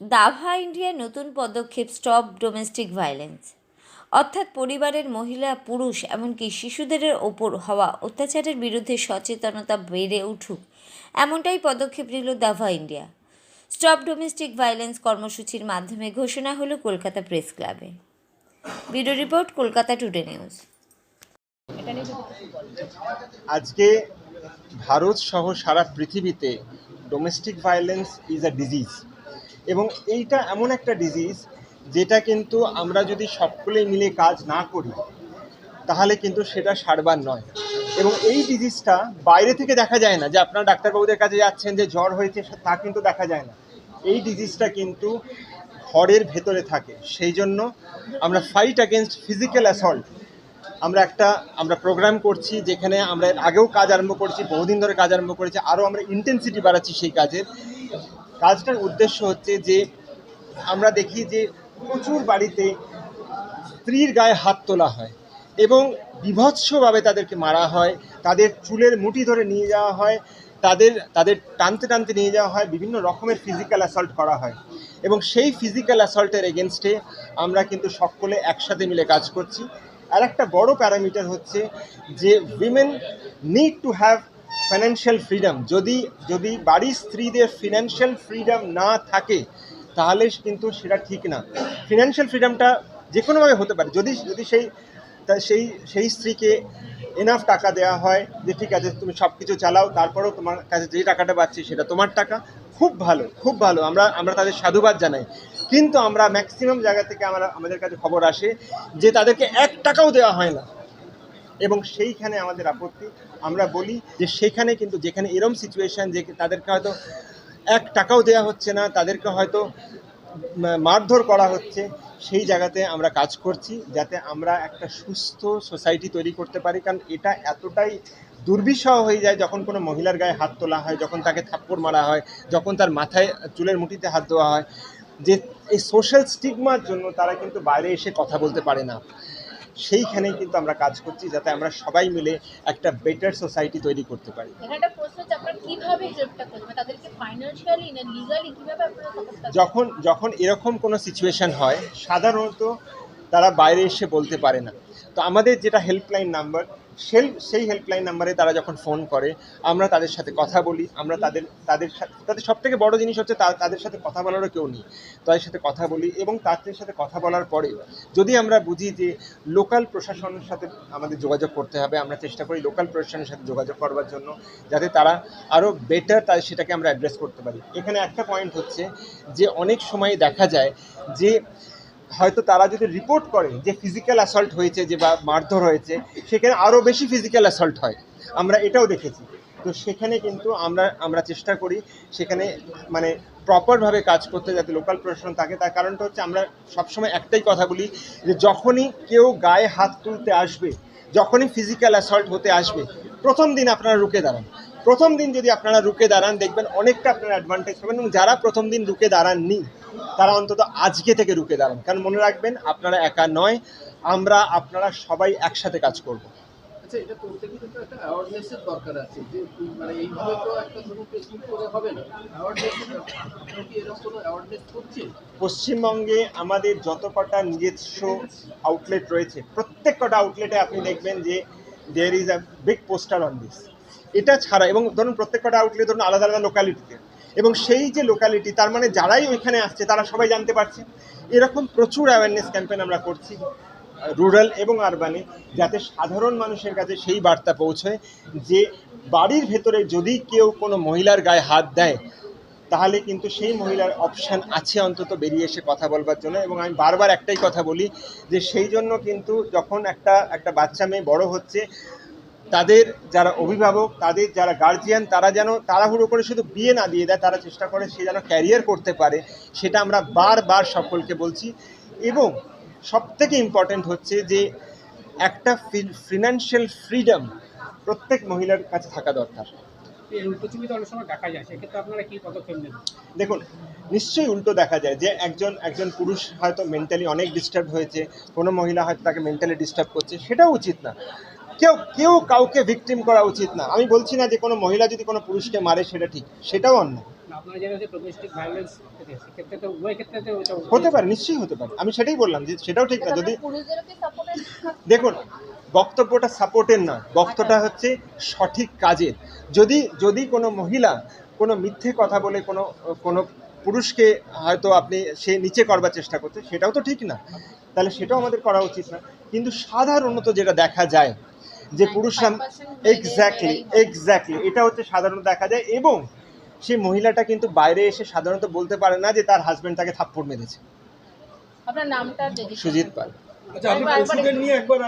দাভা ইন্ডিয়ার নতুন পদক্ষেপ স্টপ ডোমেস্টিক ভায়োলেন্স। অর্থাৎ পরিবারের মহিলা পুরুষ এমনকি শিশুদের ওপর হওয়া অত্যাচারের বিরুদ্ধে সচেতনতা বেড়ে উঠুক এমনটাই পদক্ষেপ নিল দাভা ইন্ডিয়া। স্টপ ডোমেস্টিক ভায়োলেন্স কর্মসূচির মাধ্যমে ঘোষণা হলো কলকাতা প্রেস ক্লাবে। Bureau report Kolkata today news. আজকে ভারত সহ সারা পৃথিবীতে domestic violence is a disease. এবং এইটা এমন একটা ডিজিজ যেটা কিন্তু আমরা যদি সকলে মিলে কাজ না করি, তাহলে কিন্তু সেটা সারবার নয়। এবং এই ডিজিজটা বাইরে থেকে দেখা যায় না, যে আপনারা ডাক্তারবাবুদের কাছে যাচ্ছেন যে জ্বর হয়েছে, তা কিন্তু দেখা যায় না। এই ডিজিজটা কিন্তু ঘরের ভেতরে থাকে। সেই জন্য আমরা ফাইট অ্যাগেনস্ট ফিজিক্যাল অ্যাসল্ট আমরা একটা, আমরা প্রোগ্রাম করছি যেখানে আমরা আগেও কাজ আরম্ভ করছি, বহুদিন ধরে কাজ আরম্ভ করেছি, আরও আমরা ইন্টেন্সিটি বাড়াচ্ছি সেই কাজের। কাজটার উদ্দেশ্য হচ্ছে যে আমরা দেখি যে প্রচুর বাড়িতে স্ত্রীর গায়ে হাত তোলা হয় এবং বিভৎসভাবে তাদেরকে মারা হয়, তাদের চুলের মুঠি ধরে নিয়ে যাওয়া হয়, তাদের তাদের টানতে টানতে নিয়ে যাওয়া হয়, বিভিন্ন রকমের ফিজিক্যাল অ্যাসল্ট করা হয় এবং সেই ফিজিক্যাল অ্যাসল্টের এগেনস্টে আমরা কিন্তু সকলে একসাথে মিলে কাজ করছি। আর একটা বড় প্যারামিটার হচ্ছে যে women need to have financial freedom যদি যদি বাড়ির স্ত্রীদের ফিনান্সিয়াল ফ্রিডম না থাকে, তাহলে কিন্তু সেটা ঠিক না। ফিনান্সিয়াল ফ্রিডমটা যে কোনোভাবে হতে পারে। যদি যদি সেই সেই সেই স্ত্রীকে এনাফ টাকা দেওয়া হয় যে ঠিক আছে, তুমি সব কিছু চালাও, তারপরেও তোমার কাছে যে টাকাটা পাচ্ছি সেটা তোমার টাকা, খুব ভালো খুব ভালো। আমরা আমরা তাদের সাধুবাদ জানাই। কিন্তু আমরা ম্যাক্সিমাম জায়গা থেকে আমরা, আমাদের কাছে খবর আসে যে তাদেরকে এক টাকাও দেওয়া হয় না। এবং সেইখানে আমাদের আপত্তি আমরা বলি যে সেখানে কিন্তু, যেখানে এরম সিচুয়েশান যে তাদেরকে হয়তো এক টাকাও দেওয়া হচ্ছে না, তাদেরকে হয়তো মারধর করা হচ্ছে, সেই জায়গাতে আমরা কাজ করছি যাতে আমরা একটা সুস্থ সোসাইটি তৈরি করতে পারি। কারণ এটা এতটাই দুর্বিষহ হয়ে যায় যখন কোনো মহিলার গায়ে হাত তোলা হয়, যখন তাকে থাপ্পড় মারা হয়, যখন তার মাথায় চুলের মুঠিতে হাত দেওয়া হয়, যে এই সোশ্যাল স্টিগমার জন্য তারা কিন্তু বাইরে এসে কথা বলতে পারে না। সেইখানেই কিন্তু আমরা কাজ করছি যাতে আমরা সবাই মিলে একটা বেটার সোসাইটি তৈরি করতে পারি। এখানে একটা প্রশ্ন হচ্ছে আপনারা কীভাবে হেল্পটা করবেন? তাদেরকে ফাইন্যান্সিয়ালি না লিগালি কীভাবে আপনারা সাপোর্টটা যখন যখন এরকম কোনো সিচুয়েশন হয় সাধারণত তারা বাইরে এসে বলতে পারে না। তো আমাদের যেটা হেল্পলাইন নাম্বার সেই সেই হেল্পলাইন নাম্বারে তারা যখন ফোন করে, আমরা তাদের সাথে কথা বলি, আমরা তাদের তাদের তাদের সব থেকে বড় জিনিস হচ্ছে তাদের সাথে কথা বলারও কেউ নেই। তাদের সাথে কথা বলি এবং তাদের সাথে কথা বলার পরে যদি আমরা বুঝি যে লোকাল প্রশাসনের সাথে আমাদের যোগাযোগ করতে হবে, আমরা চেষ্টা করি লোকাল প্রশাসনের সাথে যোগাযোগ করবার জন্য যাতে তারা আরও বেটার তাদের সেটাকে আমরা অ্যাড্রেস করতে পারি। এখানে একটা পয়েন্ট হচ্ছে যে অনেক সময় দেখা যায় যে হয়তো তারা যদি রিপোর্ট করে যে ফিজিক্যাল অ্যাসল্ট হয়েছে যে বা মারধর হয়েছে, সেখানে আরও বেশি ফিজিক্যাল অ্যাসল্ট হয়। আমরা এটাও দেখেছি। তো সেখানে কিন্তু আমরা আমরা চেষ্টা করি সেখানে মানে প্রপারভাবে কাজ করতে যাতে লোকাল প্রশাসন থাকে। তার কারণটা হচ্ছে আমরা সবসময় একটাই কথা বলি যে যখনই কেউ গায়ে হাত তুলতে আসবে, যখনই ফিজিক্যাল অ্যাসল্ট হতে আসবে, প্রথম দিন আপনারা রুকে দাঁড়ান। প্রথম দিন যদি আপনারা রুকে দাঁড়ান, দেখবেন অনেকটা আপনারা অ্যাডভান্টেজ পাবেন এবং যারা প্রথম দিন রুকে দাঁড়াননি তারা অন্তত আজকে থেকে রুকে দাঁড়ান। কারণ মনে রাখবেন আপনারা একা নয় আমরা আপনারা সবাই একসাথে কাজ করব। আচ্ছা এটা করতে গেলে তো একটা অ্যাওয়ারনেসের দরকার আছে যে মানে এইভাবে তো একটা ধরুন ফেসবুক করে হবে না। অ্যাওয়ারনেসের আপনারা কি এরকম কোনো অ্যাওয়ারনেস করছেন পশ্চিমবঙ্গে আমাদের যত কটা নিজস্ব আউটলেট রয়েছে প্রত্যেক কটা আউটলেটে আপনি দেখবেন যে there is a big poster on this এটা ছাড়া এবং ধরুন প্রত্যেক কটা আউটলেট ধরুন আলাদা আলাদা লোকালিটিতে এবং সেই যে লোকালিটি তার মানে যারাই ওইখানে আসছে, তারা সবাই জানতে পারছে। এরকম প্রচুর অ্যাওয়ারনেস ক্যাম্পেন আমরা করছি রুরাল এবং আরবানে যাতে সাধারণ মানুষের কাছে সেই বার্তা পৌঁছয় যে বাড়ির ভেতরে যদি কেউ কোনো মহিলার গায়ে হাত দেয়, তাহলে কিন্তু সেই মহিলার অপশান আছে অন্তত বেরিয়ে এসে কথা বলবার জন্য। এবং আমি বারবার একটাই কথা বলি যে সেই জন্য কিন্তু যখন একটা একটা বাচ্চা মেয়ে বড় হচ্ছে তাদের যারা অভিভাবক তাদের যারা গার্জিয়ান তারা যেন তাড়াহুড়ো করে শুধু বিয়ে না দিয়ে দেয় তারা চেষ্টা করে সে যেন ক্যারিয়ার করতে পারে সেটা আমরা বারবার সকলকে বলছি। এবং সবথেকে ইম্পর্ট্যান্ট হচ্ছে যে একটা ফিনান্সিয়াল ফ্রিডম প্রত্যেক মহিলার কাছে থাকা দরকার। দেখুন নিশ্চয়ই উল্টো দেখা যায় যে একজন একজন পুরুষ হয়তো মেন্টালি অনেক ডিস্টার্ব হয়েছে কোনো মহিলা হয়তো তাকে মেন্টালি ডিস্টার্ব করছে সেটাও উচিত না। কেউ কেউ কাউকে ভিকটিম করা উচিত না। আমি বলছি না যে কোনো মহিলা যদি কোনো পুরুষকে মারে সেটা ঠিক। সেটাও অন্যায়। ওটা হতে পারে। নিশ্চয়ই হতে পারে। আমি সেটাই বললাম যে সেটাও ঠিক না। যদি দেখুন বক্তব্যটা সাপোর্টের না বক্তব্যটা হচ্ছে সঠিক কাজের। যদি যদি কোনো মহিলা কোনো মিথ্যে কথা বলে কোনো কোনো পুরুষকে হয়তো আপনি সে নিচে করবার চেষ্টা করছে সেটাও তো ঠিক না। তাহলে সেটাও আমাদের করা উচিত না। কিন্তু সাধারণত যেটা দেখা যায় যে পুরুষরা 95% মেয়েদের এক্স্যাক্টলি এক্স্যাক্টলি এটা হচ্ছে সাধারণত দেখা যায় এবং সেই মহিলাটা কিন্তু বাইরে এসে সাধারণত বলতে পারে না যে তার হাজব্যান্ড তাকে থাপ্পড় মেরেছে। আপনার নামটা সুজিত পাল। আচ্ছা আপনি পশুদের নিয়ে একবার